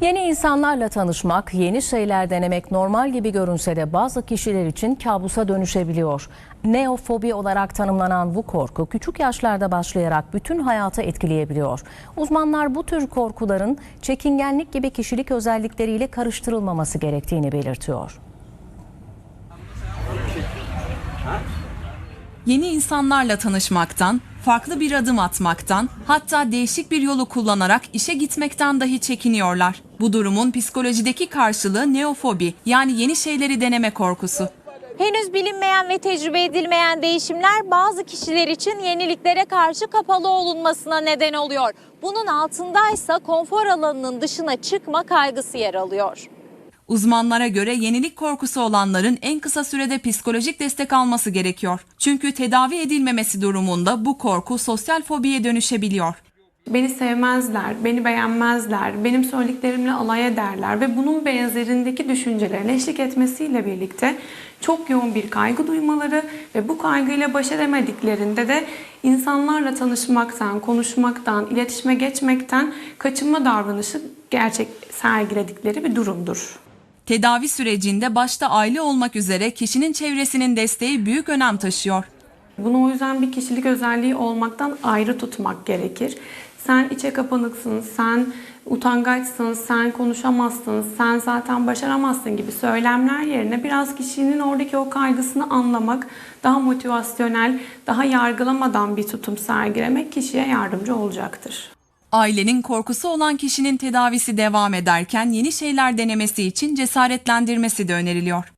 Yeni insanlarla tanışmak, yeni şeyler denemek normal gibi görünse de bazı kişiler için kabusa dönüşebiliyor. Neofobi olarak tanımlanan bu korku küçük yaşlarda başlayarak bütün hayatı etkileyebiliyor. Uzmanlar bu tür korkuların çekingenlik gibi kişilik özellikleriyle karıştırılmaması gerektiğini belirtiyor. Yeni insanlarla tanışmaktan, farklı bir adım atmaktan, hatta değişik bir yolu kullanarak işe gitmekten dahi çekiniyorlar. Bu durumun psikolojideki karşılığı neofobi yani yeni şeyleri deneme korkusu. Henüz bilinmeyen ve tecrübe edilmeyen değişimler bazı kişiler için yeniliklere karşı kapalı olunmasına neden oluyor. Bunun altındaysa konfor alanının dışına çıkma kaygısı yer alıyor. Uzmanlara göre yenilik korkusu olanların en kısa sürede psikolojik destek alması gerekiyor. Çünkü tedavi edilmemesi durumunda bu korku sosyal fobiye dönüşebiliyor. Beni sevmezler, beni beğenmezler, benim söylediklerimle alay ederler ve bunun benzerindeki düşüncelerin eşlik etmesiyle birlikte çok yoğun bir kaygı duymaları ve bu kaygıyla baş edemediklerinde de insanlarla tanışmaktan, konuşmaktan, iletişime geçmekten kaçınma davranışı gerçek sergiledikleri bir durumdur. Tedavi sürecinde başta aile olmak üzere kişinin çevresinin desteği büyük önem taşıyor. Bunu o yüzden bir kişilik özelliği olmaktan ayrı tutmak gerekir. Sen içe kapanıksın, sen utangaçsın, sen konuşamazsın, sen zaten başaramazsın gibi söylemler yerine biraz kişinin oradaki o kaygısını anlamak, daha motivasyonel, daha yargılamadan bir tutum sergilemek kişiye yardımcı olacaktır. Ailenin korkusu olan kişinin tedavisi devam ederken yeni şeyler denemesi için cesaretlendirmesi de öneriliyor.